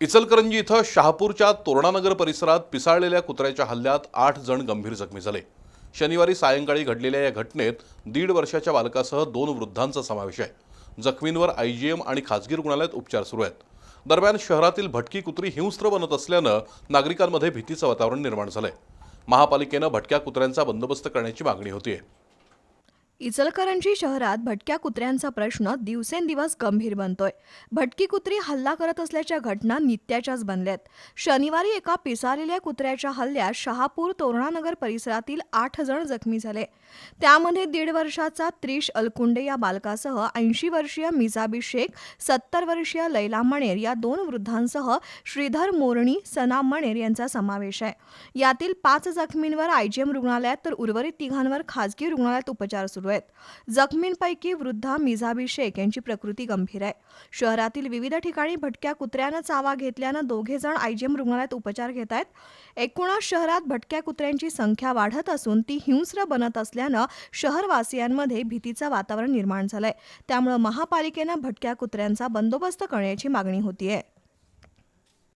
इचलकरंजी इथं शहापूरच्या तोरणानगर परिसरात पिसाळलेल्या कुत्र्याच्या हल्ल्यात आठ जण गंभीर जखमी झाले. शनिवारी सायंकाळी घडलेल्या या घटनेत दीड वर्षाच्या बालकासह दोन वृद्धांचा समावेश आहे. जखमींवर आयजीएम आणि खाजगी रुग्णालयात उपचार सुरू आहेत. दरम्यान शहरातील भटकी कुत्री हिंस्त्र बनत असल्यानं नागरिकांमध्ये भीतीचं वातावरण निर्माण झालंय. महापालिकेनं भटक्या कुत्र्यांचा बंदोबस्त करण्याची मागणी होतीये. इचलकरंजी शहरात भटक्या कुत्र्यांचा प्रश्न दिवसेंदिवस गंभीर बनतोय. भटकी कुत्री हल्ला करत असल्याच्या घटना नित्याच्याच बनल्यात. शनिवारी एका पिसारलेल्या कुत्र्याच्या हल्ल्यात शहापूर तोरणानगर परिसरातील आठ जण जखमी झाले. त्यामध्ये दीड वर्षाचा त्रिश अलकुंडे या बालकासह ऐंशी वर्षीय मिजाबी शेख सत्तर वर्षीय लैला मणेर या दोन वृद्धांसह श्रीधर मोरणी सना मणेर यांचा समावेश आहे. यातील पाच जखमींवर आयजीएम रुग्णालयात तर उर्वरित तिघांवर खासगी रुग्णालयात उपचार सुरू सुरू आहेत. जखमींपैकी वृद्धा मिझाबी शेख यांची प्रकृती गंभीर आहे. शहरातील विविध ठिकाणी भटक्या कुत्र्यानं चावा घेतल्यानं दोघे जण आयजीएम रुग्णालयात उपचार घेत आहेत. एकूणच शहरात भटक्या कुत्र्यांची संख्या वाढत असून ती हिंस्र बनत असल्यानं शहरवासियांमध्ये भीतीचं वातावरण निर्माण झालंय. त्यामुळे महापालिकेनं भटक्या कुत्र्यांचा बंदोबस्त करण्याची मागणी होतीये.